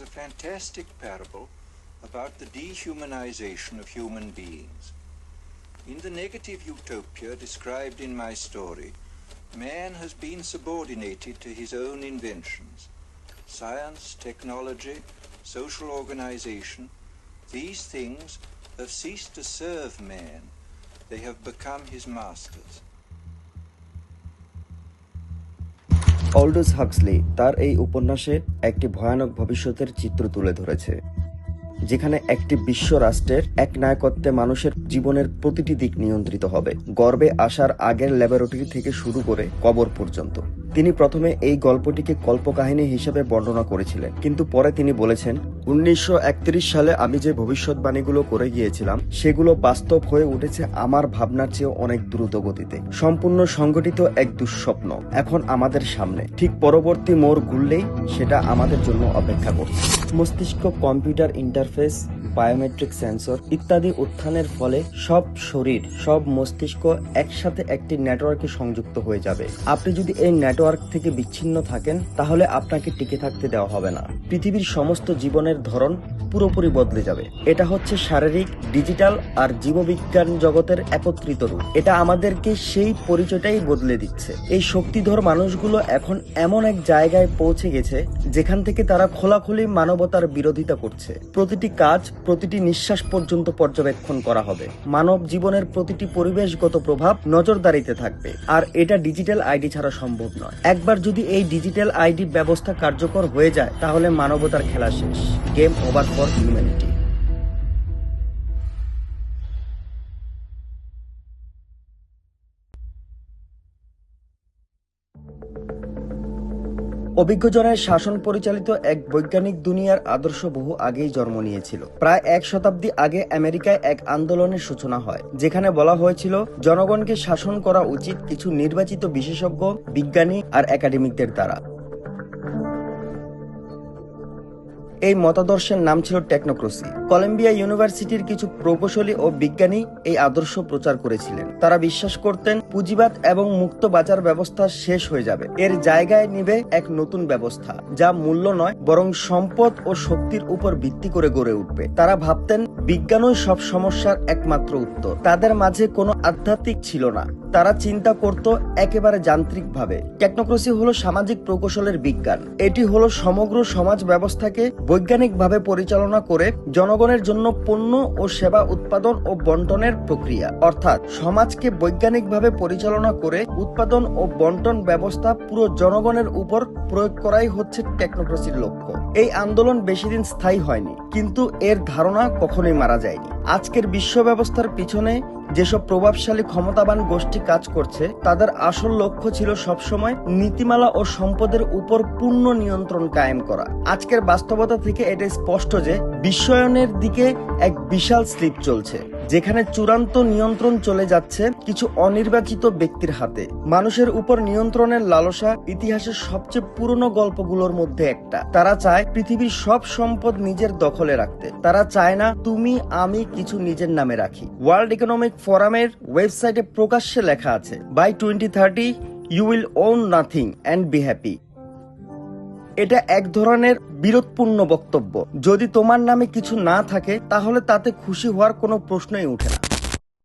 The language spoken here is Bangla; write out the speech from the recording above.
a fantastic parable about the dehumanization of human beings. In the negative utopia described in my story, man has been subordinated to his own inventions. Science, technology, social organization, these things have ceased to serve man. They have become his masters. Aldous Huxley তার এই উপন্যাসে একটি ভয়ানক ভবিষ্যতের চিত্র তুলে ধরেছে, যেখানে একটি বিশ্ব রাষ্ট্রের এক নায়কত্বে মানুষের জীবনের প্রতিটি দিক নিয়ন্ত্রিত হবে। গর্বে আসার আগের ল্যাবরেটরি থেকে শুরু করে কবর পর্যন্ত। তিনি প্রথমে এই গল্পটিকে কল্পকাহিনী হিসেবে বর্ণনা করেছিলেন। কিন্তু পরে তিনি বলেছেন, উনিশশো একত্রিশ সালে আমি যে ভবিষ্যৎবাণীগুলো করে গিয়েছিলাম, সেগুলো বাস্তব হয়ে উঠেছে আমার ভাবনার চেয়ে অনেক দ্রুত গতিতে। সম্পূর্ণ সংগঠিত এক দুঃস্বপ্ন এখন আমাদের সামনে। ঠিক পরবর্তী মোড় ঘুরলেই সেটা আমাদের জন্য অপেক্ষা করছে। মস্তিষ্ক কম্পিউটার ইন্টারফেস বায়োমেট্রিক সেন্সর ইত্যাদি উত্থানের ফলে সব শরীর, সব মস্তিষ্ক একসাথে একটি নেটওয়ার্কে সংযুক্ত হয়ে যাবে। আপনি যদি এই নেটওয়ার্ক থেকে বিচ্ছিন্ন থাকেন, তাহলে আপনাকে টিকে থাকতে দেওয়া হবে না। পৃথিবীর সমস্ত জীবনের ধরন পুরোপুরি বদলে যাবে। এটা হচ্ছে শারীরিক, ডিজিটাল আর জীববিজ্ঞান জগতের একত্রিত রূপ। এটা আমাদেরকে সেই পরিচয়টাই বদলে দিচ্ছে। এই শক্তিধর মানুষগুলো এখন এমন এক জায়গায় পৌঁছে গেছে, যেখান থেকে তারা খোলাখুলি মানবতার বিরোধিতা করছে। প্রতিটি কাজ প্রতিটি নিঃশ্বাস পর্যন্ত পর্যবেক্ষণ করা হবে। মানব জীবনের প্রতিটি পরিবেশগত প্রভাব নজরদারিতে থাকবে। আর এটা ডিজিটাল আইডি ছাড়া সম্ভব নয়। একবার যদি এই ডিজিটাল আইডি ব্যবস্থা কার্যকর হয়ে যায়, তাহলে মানবতার খেলা শেষ। Game over for humanity. অভিজ্ঞজনের শাসন পরিচালিত এক বৈজ্ঞানিক দুনিয়ার আদর্শ বহু আগেই জন্ম নিয়েছিল। প্রায় এক শতাব্দী আগে আমেরিকায় এক আন্দোলনের সূচনা হয়, যেখানে বলা হয়েছিল, জনগণকে শাসন করা উচিত কিছু নির্বাচিত বিশেষজ্ঞ, বিজ্ঞানী আর একাডেমিকদের দ্বারা। এই মতাদর্শের নাম ছিল টেকনোক্রসি। কলম্বিয়া ইউনিভার্সিটির কিছু প্রকৌশলী ও বিজ্ঞানী এই আদর্শ প্রচার করেছিলেন। তারা বিশ্বাস করতেন, পুঁজিবাদ এবং মুক্ত বাজার ব্যবস্থা শেষ হয়ে যাবে। এর জায়গায় নিবে এক নতুন ব্যবস্থা, যা মূল্য নয়, বরং সম্পদ ও শক্তির উপর ভিত্তি করে গড়ে উঠবে। তারা ভাবতেন, বিজ্ঞানই সব সমস্যার একমাত্র উত্তর। তাদের মাঝে কোনো আধ্যাত্মিক ছিল না। তারা চিন্তা করত একেবারে যান্ত্রিকভাবে। টেকনোক্রেসি হলো সামাজিক প্রকৌশলের বিজ্ঞান। এটি হলো সমগ্র সমাজ ব্যবস্থাকে বৈজ্ঞানিকভাবে পরিচালনা করে জনগণের জন্য পণ্য ও সেবা উৎপাদন ও বন্টনের প্রক্রিয়া। অর্থাৎ সমাজকে বৈজ্ঞানিকভাবে পরিচালনা করে উৎপাদন ও বন্টন ব্যবস্থা পুরো জনগণের উপর প্রয়োগ করাই হচ্ছে টেকনোক্রেসির লক্ষ্য। এই আন্দোলন বেশি দিন স্থায়ী হয়নি, কিন্তু এর ধারণা কখনোই মারা যায়নি। আজকের বিশ্ব ব্যবস্থার পিছনে যেসব প্রভাবশালী, ক্ষমতাবান গোষ্ঠী কাজ করছে, তাদের আসল লক্ষ্য ছিল সবসময় নীতিমালা ও সম্পদের উপর পূর্ণ নিয়ন্ত্রণ কায়েম করা। আজকের বাস্তবতা থেকে এটা স্পষ্ট যে, বিশ্বায়নের দিকে এক বিশাল স্লিপ চলছে। যেখানে চূড়ান্ত নিয়ন্ত্রণ চলে যাচ্ছে কিছু অনির্বাচিত ব্যক্তির হাতে। মানুষের উপর নিয়ন্ত্রণের লালসা ইতিহাসের সবচেয়ে পুরনো গল্পগুলোর মধ্যে একটা। তারা চায় পৃথিবীর সব সম্পদ নিজের দখলে রাখতে। তারা চায় না, তুমি, আমি কিছু নিজের নামে রাখি। ওয়ার্ল্ড ইকোনমিক ফোরামের ওয়েবসাইটে প্রকাশ্যে লেখা আছে by twenty thirty you will own nothing and be happy এটা এক ধরনের বিরোধপূর্ণ বক্তব্য। যদি তোমার নামে কিছু না থাকে, তাহলে তাতে খুশি হওয়ার কোনো প্রশ্নই উঠে না।